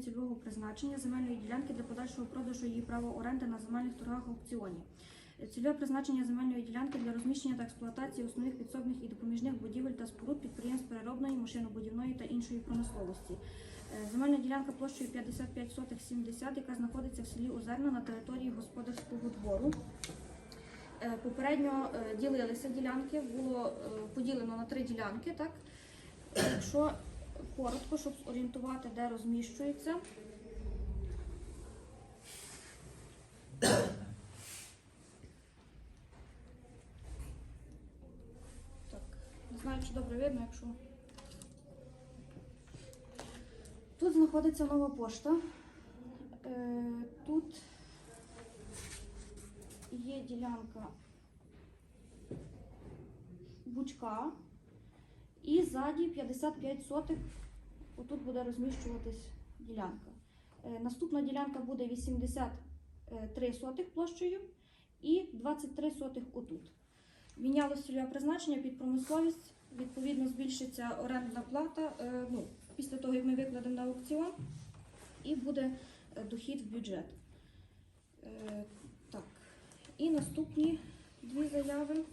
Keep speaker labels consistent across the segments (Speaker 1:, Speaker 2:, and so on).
Speaker 1: цільового призначення земельної ділянки для подальшого продажу її права оренди на земельних торгах аукціоні. Цільове призначення земельної ділянки для розміщення та експлуатації основних підсобних і допоміжних будівель та споруд підприємств переробної, машинобудівної та іншої промисловості. Е, Земельна ділянка площею 55 сотих 70, яка знаходиться в селі Озерна на території господарського двору. Е, Попередньо е, ділилися ділянки, було поділено на три ділянки. Так? Якщо коротко, щоб орієнтувати, де розміщується. Так, не знаю, чи добре видно, якщо. Тут знаходиться нова пошта. Е, Тут є ділянка бучка. І ззаді 55 сотих. Отут буде розміщуватись ділянка. Е, Наступна ділянка буде 83 сотих площею і 23 сотих отут. Мінялося цільове призначення під промисловість. Відповідно, збільшиться орендна плата е, ну, після того, як ми викладемо на аукціон, і буде е, дохід в бюджет. Так. І наступні дві заяви.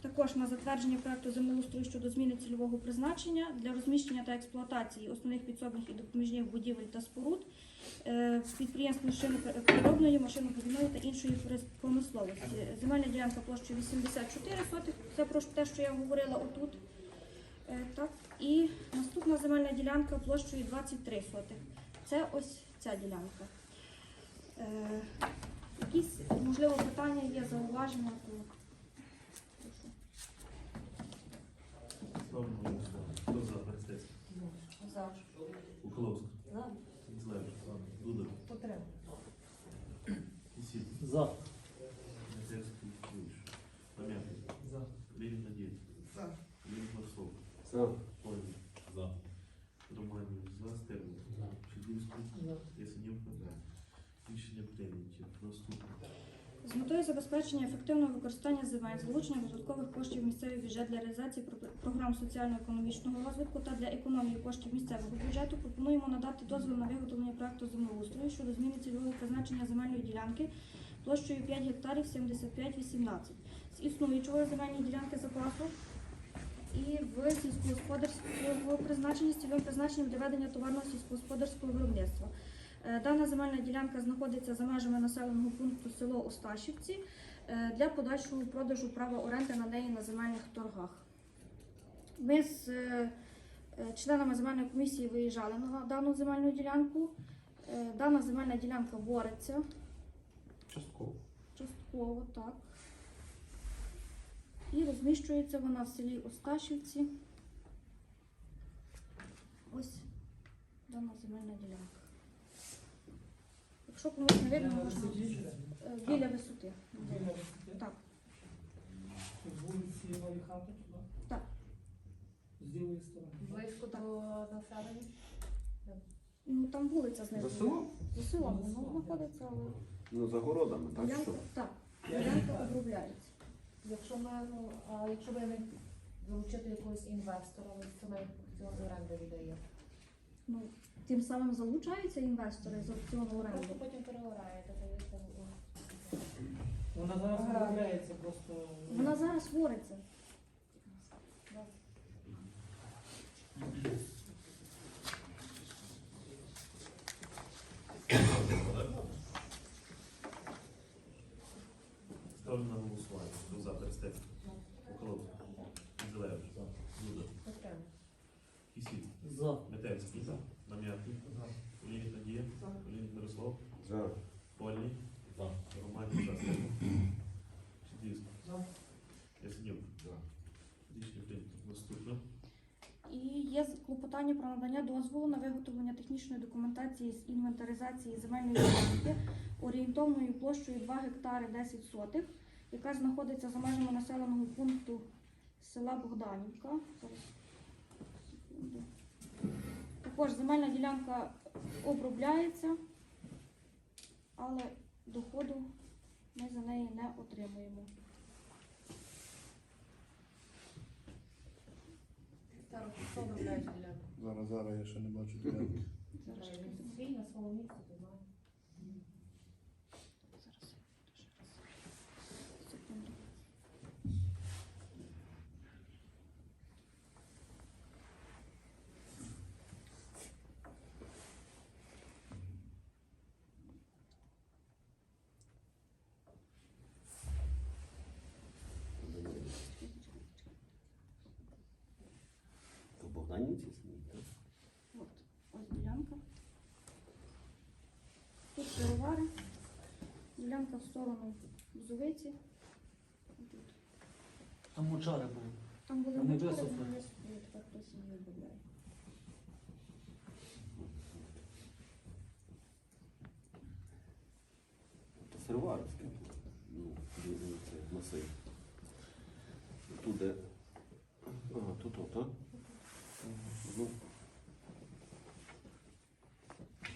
Speaker 1: Також на затвердження проекту землеустрою щодо зміни цільового призначення для розміщення та експлуатації основних підсобних і допоміжних будівель та споруд е, підприємств машинопереробної, машинобудівної та іншої промисловості. Земельна ділянка площею 84 сотих, це про те, що я говорила отут. Е, Так, і наступна земельна ділянка площею 23 сотих. Це ось ця ділянка. Е, Якісь, можливо, питання є, зауваження, то прошу.
Speaker 2: Ставимо Богу. Хто за Берестецький?
Speaker 3: За.
Speaker 2: Куколовська.
Speaker 3: За.
Speaker 2: Злевич. Дуда.
Speaker 3: Потреба.
Speaker 2: Кисіль.
Speaker 4: За.
Speaker 2: Юрійович. Пам'ятник.
Speaker 4: За.
Speaker 2: Лінь Надія.
Speaker 4: За.
Speaker 2: Лінь Марслов.
Speaker 4: За.
Speaker 2: Романів. За. Стерло. Шедівський. Ясенюк. За. Рішення прийняті. Наступне.
Speaker 1: З метою забезпечення ефективного використання земель, залучення додаткових коштів в місцевий бюджет для реалізації програм соціально-економічного розвитку та для економії коштів місцевого бюджету пропонуємо надати дозвіл на виготовлення проекту землеустрою щодо зміни цільового призначення земельної ділянки площею 5 гектарів 75-18 з існуючої земельної ділянки запасу і в сільськогосподарського призначення з цільовим призначенням для ведення товарного сільськогосподарського виробництва. Е, Дана земельна ділянка знаходиться за межами населеного пункту село Осташівці е, для подальшого продажу права оренди на неї на земельних торгах. Ми з е, членами земельної комісії виїжджали на дану земельну ділянку. Дана земельна ділянка бореться
Speaker 4: Частково.
Speaker 1: частково, так. І розміщується вона в селі Осташівці. Ось дана земельна ділянка. Якщо комусь не видно, можна е, біля висоти. Так.
Speaker 5: Вулиці Нові Хати туди?
Speaker 1: Так.
Speaker 5: З лівої сторони.
Speaker 3: Близько до населення.
Speaker 1: Ну там вулиця знизу.
Speaker 4: За селом?
Speaker 1: За селом воно знаходиться, але
Speaker 4: Ну, за городами, так
Speaker 1: ділянка,
Speaker 4: що?
Speaker 1: так, ділянка обробляється.
Speaker 3: Якщо ми, ну, а якщо ви не залучити якогось інвестора, ви це ми цього з оренди віддає.
Speaker 1: Ну, тим самим залучаються інвестори з аукціону
Speaker 3: Просто потім переораєте, даєте.
Speaker 5: Вона зараз виробляється просто.
Speaker 1: Вона зараз вориться.
Speaker 2: Ставлю на голосування. Хто за Берестецький? Куколовська. Злевич. Дуда.
Speaker 3: Потреба.
Speaker 2: Кисіль.
Speaker 4: За.
Speaker 2: Метельський. Пам'ятник. Лінь Надія. Лінь Мирослав.
Speaker 4: За.
Speaker 2: Ольний.
Speaker 4: За.
Speaker 2: Романів. За. Шедівський.
Speaker 5: За.
Speaker 2: Ясенюк. Рішення прийнято. Наступне.
Speaker 1: І є клопотання про надання дозволу на виготовлення технічної документації з інвентаризації земельної ділянки орієнтовною площею 2 гектари 10 сотих, яка знаходиться за межами населеного пункту села Богданівка. Зараз, секунду. Також земельна ділянка обробляється, але доходу ми за неї не отримуємо.
Speaker 4: Зараз, зараз я ще не бачу ділянки.
Speaker 1: Зараз на
Speaker 3: своєму місці, то знаю.
Speaker 1: Зараз. Секунду.
Speaker 4: Самі, так?
Speaker 1: От, ось ділянка. Тут сировари. Ділянка в сторону Бузовиці. Тут.
Speaker 5: Там мочари були.
Speaker 1: Там були
Speaker 5: Вони
Speaker 1: мочари,
Speaker 5: висохли.
Speaker 1: вони висохли, тепер хтось її обробляє.
Speaker 4: То Сироварське. Ну, різний це масив. Тут де. Ага, тут, от, так? Ну.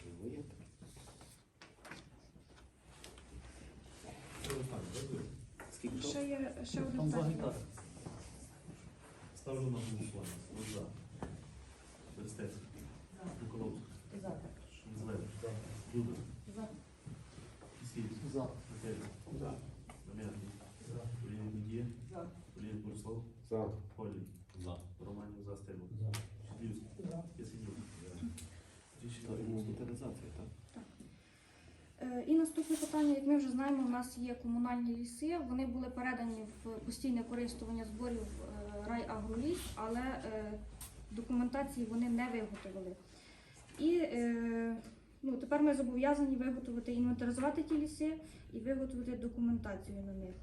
Speaker 4: Живо є таке. Скільки то?
Speaker 1: Ще є ще
Speaker 5: Там
Speaker 1: один
Speaker 5: два
Speaker 1: питання.
Speaker 5: гектари.
Speaker 2: Ставлю на голосування. Хто за? Берестецький. Миколаївський.
Speaker 3: За.
Speaker 2: Зелений. Дудер.
Speaker 3: За.
Speaker 2: Кисіль.
Speaker 5: За.
Speaker 2: Михайло.
Speaker 4: За.
Speaker 2: Нам'ятний.
Speaker 5: За.
Speaker 2: Олійник Надія.
Speaker 5: За.
Speaker 2: Олійник Борислав.
Speaker 4: За.
Speaker 2: Полі.
Speaker 4: За.
Speaker 2: Романів за Стельман.
Speaker 5: За.
Speaker 2: Шилівський.
Speaker 5: За.
Speaker 2: Ясенюк.
Speaker 4: То
Speaker 2: Рішення
Speaker 4: інвентаризація, так?
Speaker 1: Е, І наступне питання, як ми вже знаємо, у нас є комунальні ліси. Вони були передані в постійне користування зборів е, райагроліс, але е, документації вони не виготовили. І е, ну, тепер ми зобов'язані виготовити, інвентаризувати ті ліси і виготовити документацію на них.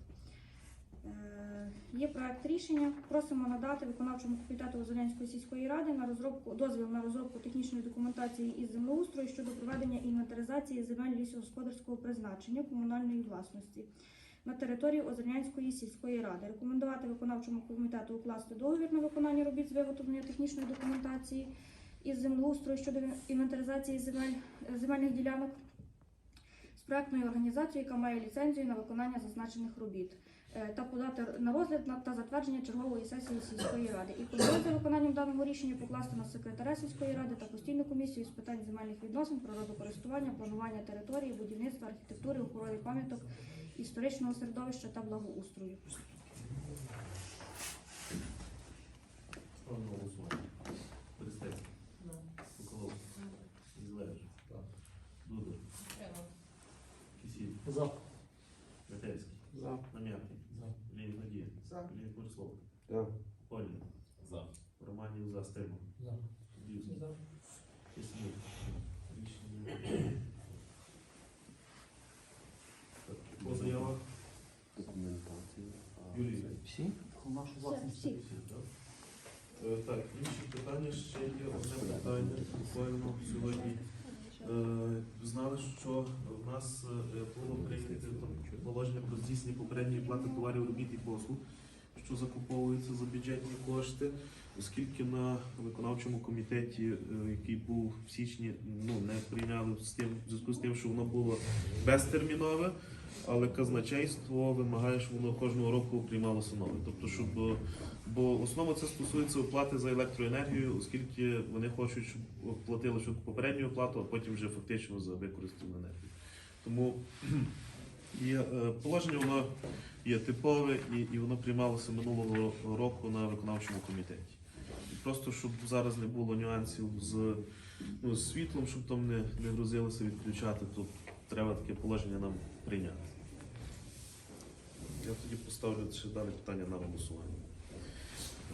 Speaker 1: Е, Є проект рішення. Просимо надати виконавчому комітету Озерянської сільської ради на розробку дозвіл на розробку технічної документації із землеустрою щодо проведення інвентаризації земель лісогосподарського призначення комунальної власності на території Озернянської сільської ради. Рекомендувати виконавчому комітету укласти договір на виконання робіт з виготовлення технічної документації із землеустрою щодо інвентаризації земель земельних ділянок з проектною організацією, яка має ліцензію на виконання зазначених робіт. Е, та подати на розгляд та затвердження чергової сесії сільської ради. І за виконанням даного рішення покласти на секретаря сільської ради та постійну комісію з питань земельних відносин, природокористування, планування території, будівництва, архітектури, охорони пам'яток, історичного середовища та благоустрою.
Speaker 2: Кисіль.
Speaker 5: За.
Speaker 2: Метельський.
Speaker 4: За.
Speaker 2: Нам'ятний.
Speaker 5: За.
Speaker 2: Олійник Надія.
Speaker 5: За.
Speaker 2: Борислав.
Speaker 4: За.
Speaker 2: Полі.
Speaker 4: За.
Speaker 2: Романів за Стельман.
Speaker 5: За.
Speaker 2: Шилівський.
Speaker 5: За.
Speaker 2: Ясенюк. Рішення. Так, По заявах
Speaker 4: Документація. А,
Speaker 5: Всі? Нашу власність.
Speaker 1: всі.
Speaker 2: всі, так? Е, Так, інші питання ще є одне питання. Буквально сьогодні е, знали, що в нас е, було прийнято положення про здійснення попередньої плати товарів, робіт і послуг, що закуповуються за бюджетні кошти, оскільки на виконавчому комітеті, е, який був в січні, ну не прийняли в зв'язку з тим, що воно було безтермінове. Але казначейство вимагає, щоб воно кожного року приймалося нове. Тобто, щоб бо основа це стосується оплати за електроенергію, оскільки вони хочуть, щоб платили попередню оплату, а потім вже фактично за використану енергію. Тому є е, положення, воно є типове і, і воно приймалося минулого року на виконавчому комітеті. І просто щоб зараз не було нюансів з, ну, з світлом, щоб там не, не грузилося відключати, то треба таке положення нам прийняти. Я тоді поставлю ще далі питання на голосування.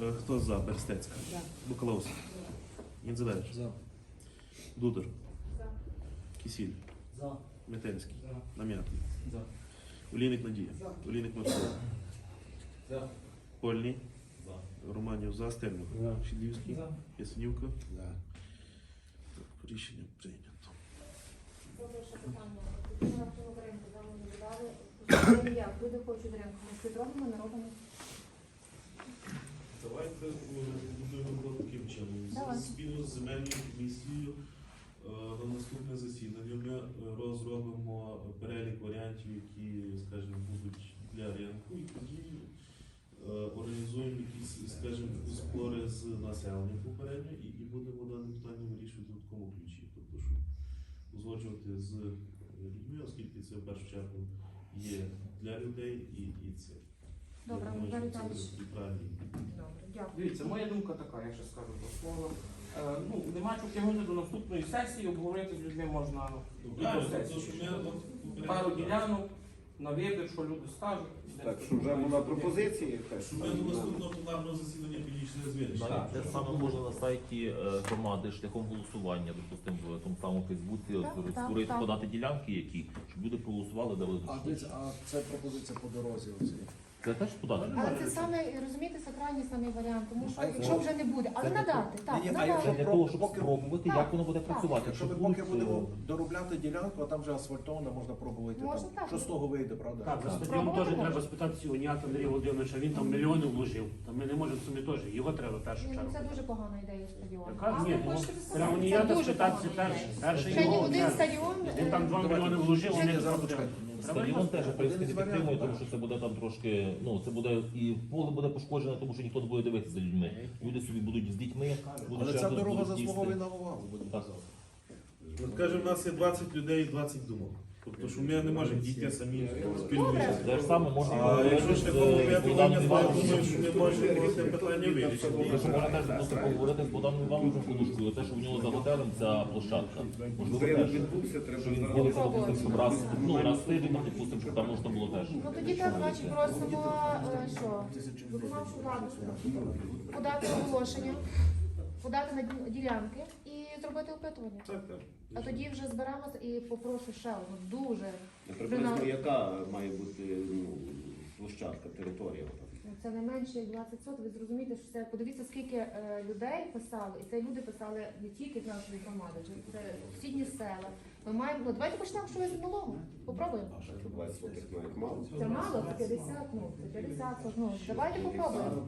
Speaker 2: Е, Хто за? Берестецька.
Speaker 3: За.
Speaker 2: Бакалаус. Інзелевич.
Speaker 5: За.
Speaker 2: Дудер.
Speaker 3: За.
Speaker 2: Кисіль.
Speaker 5: За.
Speaker 2: Метельський.
Speaker 5: За.
Speaker 2: Нам'ятний. Олійник Надія. Олійник.
Speaker 5: За.
Speaker 2: Польний. Романів за. Стельмах.
Speaker 5: За.
Speaker 2: Так, Рішення прийнято.
Speaker 3: Перше питання. Ми не робимо.
Speaker 2: Давайте будемо таким чином. Спільно з земельною комісією на наступне засідання ми е, розробимо перелік варіантів, які, скажімо, будуть для ринку, і тоді е, організуємо якісь, скажімо, спори з населенням попередньо і, і будемо дане питання вирішувати в такому ключі. Тобто, щоб узгоджувати з людьми, оскільки це в першу чергу є для людей і, і це.
Speaker 3: Добре, Михайло Віталійович. Добре, дякую.
Speaker 6: Дивіться, моя думка така, я ще скажу до слова. Е, ну, нема чого тягнути до наступної сесії, обговорити з людьми можна і до
Speaker 2: Правильно, то,
Speaker 6: сесії.
Speaker 2: ми от
Speaker 6: Пару ділянок на вибір, що люди скажуть.
Speaker 4: Так, що вже була пропозиції.
Speaker 2: Щоб ми до наступного пленарного засідання підійшли з вирішенням.
Speaker 7: Навіть те саме можна на сайті е, громади шляхом голосування, допустимо, в тому самому Фейсбуці
Speaker 3: Так, так,
Speaker 7: створити,
Speaker 3: так.
Speaker 7: подати ділянки, які щоб люди проголосували, дали
Speaker 8: А, дивіться, а це пропозиція по дорозі оцій.
Speaker 7: Це теж подати.
Speaker 3: Але це саме, розумієте, сакральний самий варіант, тому що якщо вже не буде, але надати, так,
Speaker 8: Ні, ні, а якщо
Speaker 7: для того, щоб
Speaker 8: поки-
Speaker 7: спробувати,
Speaker 3: Так,
Speaker 7: як воно буде
Speaker 3: так.
Speaker 7: працювати.
Speaker 8: Якщо ми
Speaker 7: Щоб
Speaker 8: поки
Speaker 7: будуть,
Speaker 8: будемо
Speaker 7: е,
Speaker 8: доробляти ділянку, а там вже асфальтовано, можна пробувати.
Speaker 3: Можна
Speaker 8: там.
Speaker 3: так.
Speaker 8: Що з того вийде, правда?
Speaker 5: Так, за стадіон
Speaker 3: Пробувати
Speaker 5: теж
Speaker 3: можна.
Speaker 5: треба спитати Сіоняка Андрія Володимировича, він там мільйони вложив. Та ми не можемо самі теж, його треба в першу
Speaker 3: ну
Speaker 5: чергу.
Speaker 3: це дуже погана ідея стадіону.
Speaker 5: Яка? Ні, ну,
Speaker 3: хочете
Speaker 5: Прямо
Speaker 3: сказати,
Speaker 5: ніяк
Speaker 3: це дуже
Speaker 5: спитатися
Speaker 3: погана
Speaker 5: перше. Перший
Speaker 3: Ще ні
Speaker 5: його
Speaker 3: один
Speaker 5: не-
Speaker 3: стадіон.
Speaker 5: Він там
Speaker 3: е,
Speaker 5: 2 мільйони вложив, вони не
Speaker 8: зараз почекайте.
Speaker 7: Стадіон теж,
Speaker 8: із
Speaker 7: підтримує, тому що це буде там трошки, ну це буде і поле буде пошкоджене, тому що ніхто не буде дивитися за людьми. Люди собі будуть з дітьми, будуть
Speaker 8: Але
Speaker 7: ще
Speaker 8: ця дорога
Speaker 7: будуть їсти.
Speaker 8: заслуговує на увагу, будемо казати.
Speaker 2: От каже, в нас є 20 людей і 20 думок. Тобто, що ми не можемо дійти самі спільно.
Speaker 7: Те ж саме можна
Speaker 2: А якщо
Speaker 7: з
Speaker 2: опитування
Speaker 7: Богданом
Speaker 2: складу,
Speaker 7: Івановичем.
Speaker 2: думаю, що ми можемо це питання вирішити.
Speaker 7: Якщо можна теж просто поговорити з Богданом Івановичем Подушкою, те, що в нього за готелем ця площадка. Можливо, теж,
Speaker 4: відбувся,
Speaker 7: що він згодиться, допустимо, щоб раз, ну, раз в тиждень, допустимо, щоб там можна було теж.
Speaker 3: Ну тоді так, значить, просимо, е, що, виконавчу владу подати оголошення, подати на ді- ділянки і зробити опитування.
Speaker 2: Так, так.
Speaker 3: А тоді вже зберемося і попрошу ще одну дуже.
Speaker 4: Приблизно яка має бути ну, площадка, територія? отак?
Speaker 3: Ну, Це не менше як 20 сот. Ви зрозумієте, що це подивіться, скільки е, людей писали, і це люди писали не тільки з нашої громади, це сусідні села. Ми маємо. Ну давайте почнемо щось з малого. Попробуємо.
Speaker 4: А що 20 сотих навіть мало?
Speaker 3: Це мало, це 50, ну це 50. Ну давайте попробуємо.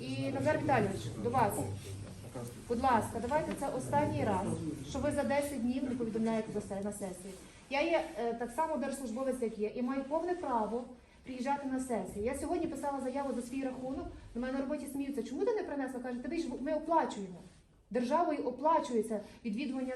Speaker 3: І Назар Віталійович, до вас. Будь ласка, давайте це останній раз, що ви за 10 днів не повідомляєте до се- на сесії. Я є е, так само держслужбовець, як є, і маю повне право приїжджати на сесію. Я сьогодні писала заяву за свій рахунок. На мене на роботі сміються. Чому ти не принесла? Каже, ти ж ми оплачуємо. Державою оплачується відвідування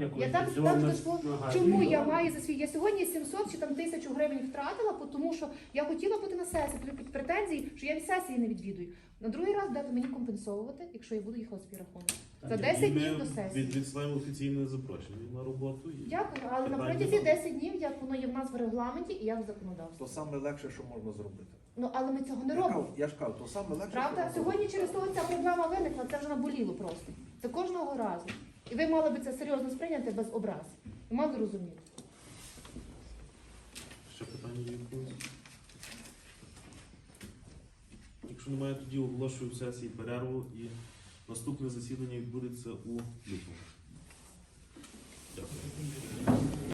Speaker 5: як
Speaker 3: Я так,
Speaker 5: організовано-
Speaker 3: так дошло. Чому я маю за свій? Я сьогодні 700 чи там 1000 гривень втратила, бо тому що я хотіла бути на сесії, під претензії, що я від сесії не відвідую. На другий раз дати мені компенсовувати, якщо я буду їхати свій рахунок. За 10 днів до сесії.
Speaker 2: від- відсилаємо офіційне запрошення на роботу. і-
Speaker 3: Дякую, але на
Speaker 2: Питань
Speaker 3: протязі
Speaker 2: нема.
Speaker 3: 10 днів, як воно є в нас в регламенті і як в законодавстві.
Speaker 8: То саме легше, що можна зробити.
Speaker 3: Ну але ми цього не
Speaker 8: Я
Speaker 3: робимо.
Speaker 8: кажу- Я ж кажу, то саме легше.
Speaker 3: Правда?
Speaker 8: що
Speaker 3: Сьогодні через того ця проблема виникла, це вже наболіло просто. Це кожного разу. І ви мали би це серйозно сприйняти без образ. І мали розуміти.
Speaker 2: Ще питання є якось? Якщо немає, тоді оголошую сесії перерву і наступне засідання відбудеться у лютому. Дякую.